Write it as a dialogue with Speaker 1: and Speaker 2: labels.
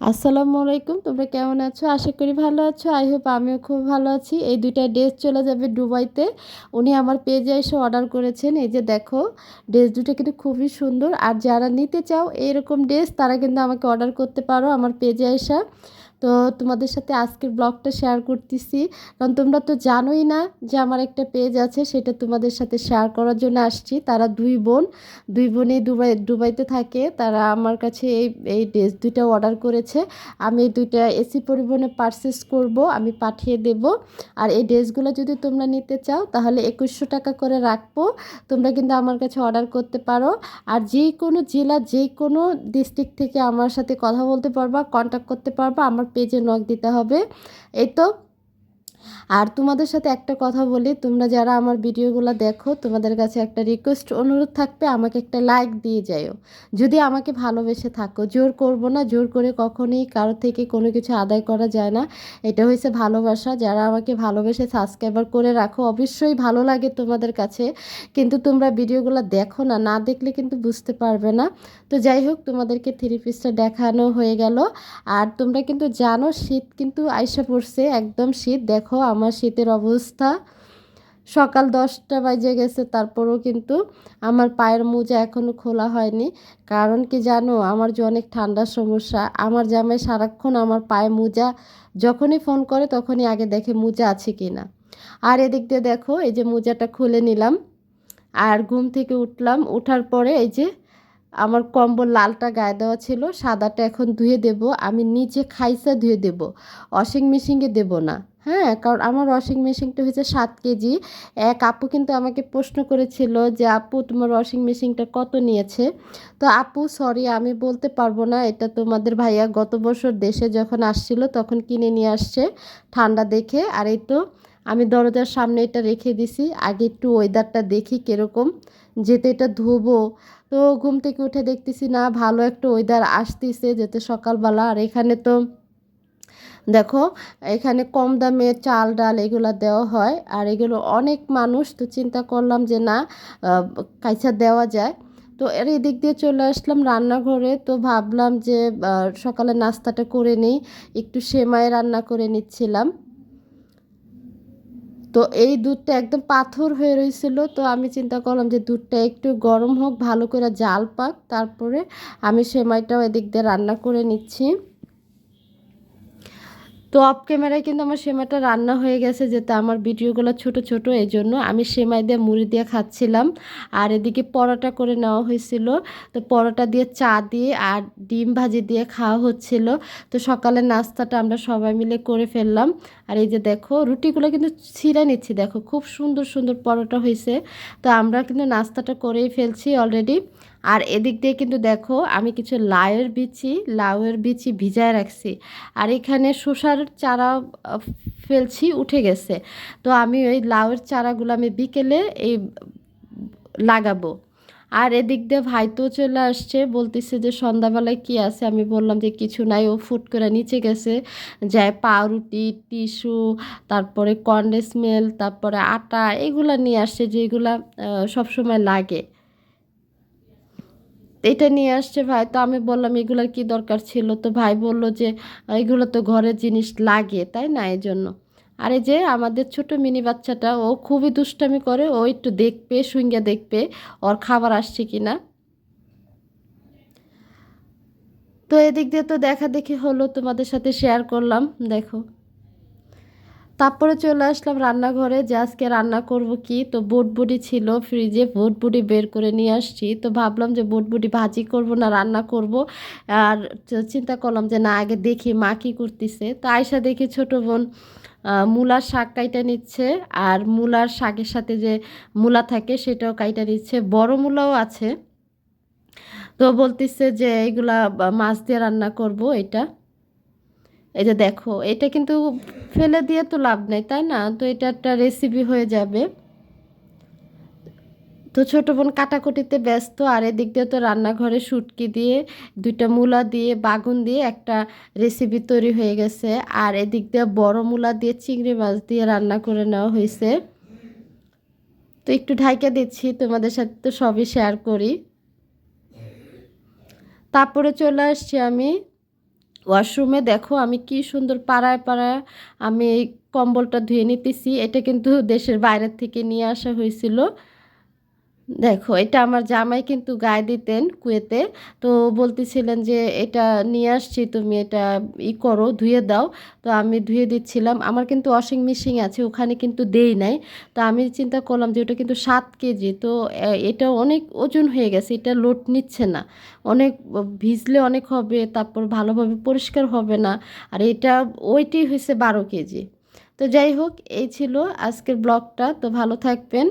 Speaker 1: আসসালামু আলাইকুম, তোমরা কেমন আছো? আশা করি ভালো আছো। আই হোপ আমিও খুব ভালো আছি। এই দুইটা ড্রেস চলে যাবে দুবাইতে। উনি আমার পেজে এসে অর্ডার করেছেন। এই যে দেখো ড্রেস দুটো কিন্তু খুবই সুন্দর। আর যারা নিতে চাও, এরকম ড্রেস তারা কিন্তু আমাকে অর্ডার করতে পারো আমার পেজে এসে। তো তোমাদের সাথে আজকের ব্লগটা শেয়ার করতেছি। কারণ তোমরা তো জানোই না যে আমার একটা পেজ আছে, সেটা তোমাদের সাথে শেয়ার করার জন্য আসছি। তারা দুই বোন, দুই বোনই দুবাই, দুবাইতে থাকে। তারা আমার কাছে এই এই ড্রেস দুইটা অর্ডার করেছে। আমি দুইটা এসি পরিবহনে পারচেস করব, আমি পাঠিয়ে দেব। আর এই ড্রেসগুলো যদি তোমরা নিতে চাও, তাহলে একুশশো টাকা করে রাখব। তোমরা কিন্তু আমার কাছে অর্ডার করতে পারো। আর যে কোনো জেলা যে কোনো ডিস্ট্রিক্ট থেকে আমার সাথে কথা বলতে পারবা কন্ট্যাক্ট করতে পারবা। আমার পেজে নক দিতে হবে। এই তো আর তোমাদের সাথে একটা কথা বলি, তোমরা যারা আমার ভিডিওগুলো দেখো, তোমাদের কাছে একটা রিকোয়েস্ট অনুরোধ থাকবে, আমাকে একটা লাইক দিয়ে যাইও। যদি আমাকে ভালোবেসে থাকো, জোর করব না, জোর করে কখনোই কারোর থেকে কোনো কিছু আদায় করা যায় না। এটা হয়েছে ভালোবাসা, যারা আমাকে ভালোবেসে সাবস্ক্রাইবার করে রাখো, অবশ্যই ভালো লাগে তোমাদের কাছে। কিন্তু তোমরা ভিডিওগুলো দেখো না না দেখলে কিন্তু বুঝতে পারবে না। তো যাই হোক, তোমাদেরকে থ্রি পিসটা দেখানো হয়ে গেল। আর তোমরা কিন্তু জানো, শীত কিন্তু আইসা পড়ছে, একদম শীত। দেখো আমার শীতের অবস্থা। সকাল দশটা বাজে গেছে, তারপরেও কিন্তু আমার পায়ের মোজা এখনও খোলা হয়নি। কারণ কি জানো, আমার যে অনেক ঠান্ডার সমস্যা, আমার জামাই সারাক্ষণ আমার পায়ে মোজা, যখনই ফোন করে তখনই আগে দেখে মোজা আছে কি না আর এদিক দিয়ে দেখো, এই যে মোজাটা খুলে নিলাম আর ঘুম থেকে উঠলাম। উঠার পরে এই যে আমার কম্বল লালটা গায়ে দেওয়া ছিল, সাদাটা এখন ধুয়ে দেব। আমি নিচে খাইসা ধুয়ে দেব ওয়াশিং মেশিনে দেব না। হ্যাঁ কারণ আমার ওয়াশিং মেশিনটা হয়েছে সাত কেজি। এক আপু কিন্তু আমাকে প্রশ্ন করেছিল যে, আপু, তোমার ওয়াশিং মেশিনটা কত নিয়েছে? তো আপু, সরি, আমি বলতে পারব না। এটা তোমাদের ভাইয়া গত বছর দেশে যখন আসছিল, তখন কিনে নিয়ে আসছে ঠান্ডা দেখে। আর এই তো, আমি দরজার সামনে এটা রেখে দিছি। আগে একটু ওয়েদারটা দেখি কীরকম, যেতে এটা ধোবো। তো ঘুম থেকে উঠে দেখতেছি, না, ভালো একটা ওয়েদার আসতেছে যেতে সকালবেলা। আর এখানে তো দেখো, এখানে কম দামে চাল, ডাল এগুলো দেওয়া হয়। আর এগুলো অনেক মানুষ তো চিন্তা করলাম যে না কাইছা দেওয়া যায়। তো এর এদিক দিয়ে চলে আসলাম রান্নাঘরে। তো ভাবলাম যে সকালে নাস্তাটা করে নিই, একটু সেমাই রান্না করে নিচ্ছিলাম। তো এই দুধটা একদম পাথর হয়ে রয়েছিল তো আমি চিন্তা করলাম যে দুধটা একটু গরম হোক, ভালো করে জাল পাক, তারপরে আমি সেমাইটাও এদিক দিয়ে রান্না করে নিচ্ছি। তো অফ ক্যামেরায় কিন্তু আমার সেমাইটা রান্না হয়ে গেছে যেতে আমার ভিডিওগুলো ছোট ছোট এই জন্য আমি সেমাই দিয়ে মুড়ি দিয়ে খাচ্ছিলাম। আর এদিকে পরোটা করে নেওয়া হয়েছিল। তো পরোটা দিয়ে চা দিয়ে আর ডিম ভাজি দিয়ে খাওয়া হচ্ছিল। তো সকালের নাস্তাটা আমরা সবাই মিলে করে ফেললাম। আর এই যে দেখো, রুটিগুলো কিন্তু ছিঁড়ে নিচ্ছি, দেখো, খুব সুন্দর সুন্দর পরোটা হয়েছে। তো আমরা কিন্তু নাস্তাটা করেই ফেলছি অলরেডি। আর এদিক দিয়ে কিন্তু দেখো আমি কিছু লাউয়ের বিচি লাউয়ের বিচি ভিজায় রাখছি। আর এখানে শসার চারা ফেলছি, উঠে গেছে। তো আমি ওই লাউয়ের চারাগুলো আমি বিকেলে এই লাগাবো। আর এদিক দিয়ে ভাই তো চলে আসছে, বলতেছে যে সন্ধ্যাবেলায় কি আছে? আমি বললাম যে কিছু নাই, ও ফুট করে নিচে গেছে। যায় পাউরুটি, টিস্যু, তারপরে কন্ডেন্স মিল্ক তারপরে আটা, এগুলো নিয়ে আসছে যেগুলা সবসময় লাগে। এটা নিয়ে আসছে ভাই। তো আমি বললাম, এগুলোর কি দরকার ছিল? তো ভাই বলল যে, এগুলো তো ঘরের জিনিস লাগে, তাই না? এই জন্য আর এই যে আমাদের ছোট মিনি বাচ্চাটা, ও খুবই দুষ্টামি করে, ও একটু দেখবে সুইঙ্গা দেখবে, ওর খাবার আসছে কি না তো এদিক দিয়ে তো দেখা দেখি হলো, তোমাদের সাথে শেয়ার করলাম। দেখো। তারপরে চলে আসলাম রান্নাঘরে যে আজকে রান্না করব কি? তো বুটবুটি ছিল ফ্রিজে, বুটবুটি বের করে নিয়ে আসছি। তো ভাবলাম যে বুটবুটি ভাজি করব না, রান্না করব। আর চিন্তা করলাম যে না, আগে দেখি মা কী করতেছে। তো আয়সা দেখি ছোটো বোন মূলার শাক কাইটা নিচ্ছে। আর মূলার শাকের সাথে যে মূলা থাকে সেটাও কাইটা নিচ্ছে। বড় মূলাও আছে। তো বলতেছে যে এইগুলা মাছ দিয়ে রান্না করব এটা। এই যে দেখো, এটা কিন্তু ফেলে দিয়ে তো লাভ নেই, তাই না? তো এটা একটা রেসিপি হয়ে যাবে। তো ছোটো বোন কাটাকুটিতে ব্যস্ত, আর এদিক দিয়ে তো রান্নাঘরে শুটকি দিয়ে, দুইটা মূলা দিয়ে, বাগুন দিয়ে একটা রেসিপি তৈরি হয়ে গেছে। আর এদিক দিয়ে বড় মূলা দিয়ে চিংড়ি মাছ দিয়ে রান্না করে নেওয়া হয়েছে। তো একটু ঢাইকা দিচ্ছি, তোমাদের সাথে তো সবই শেয়ার করি। তারপরে চলে আসছি আমি ওয়াশরুমে দেখো আমি কি সুন্দর পাড়ায় পাড়ায় আমি কম্বলটা ধুয়ে নিতেছি। এটা কিন্তু দেশের বাইরের থেকে নিয়ে আসা হয়েছিল। দেখো, এটা আমার জামাই কিন্তু গায়ে দিতেন কুয়েতে। তো বলতেছিলেন যে, এটা নিয়ে আসছি, তুমি এটা ই করো, ধুয়ে দাও। তো আমি ধুয়ে দিচ্ছিলাম। আমার কিন্তু ওয়াশিং মেশিন আছে, ওখানে কিন্তু দেই নাই। তো আমি চিন্তা করলাম যে, ওটা কিন্তু সাত কেজি। তো এটা অনেক ওজন হয়ে গেছে, এটা লোড নিচ্ছে না। অনেক ভিজলে অনেক হবে, তারপর ভালোভাবে পরিষ্কার হবে না। আর এটা ওইটাই হয়েছে বারো কেজি। তো যাই হোক, এই ছিল আজকের ব্লগটা। তো ভালো থাকবেন।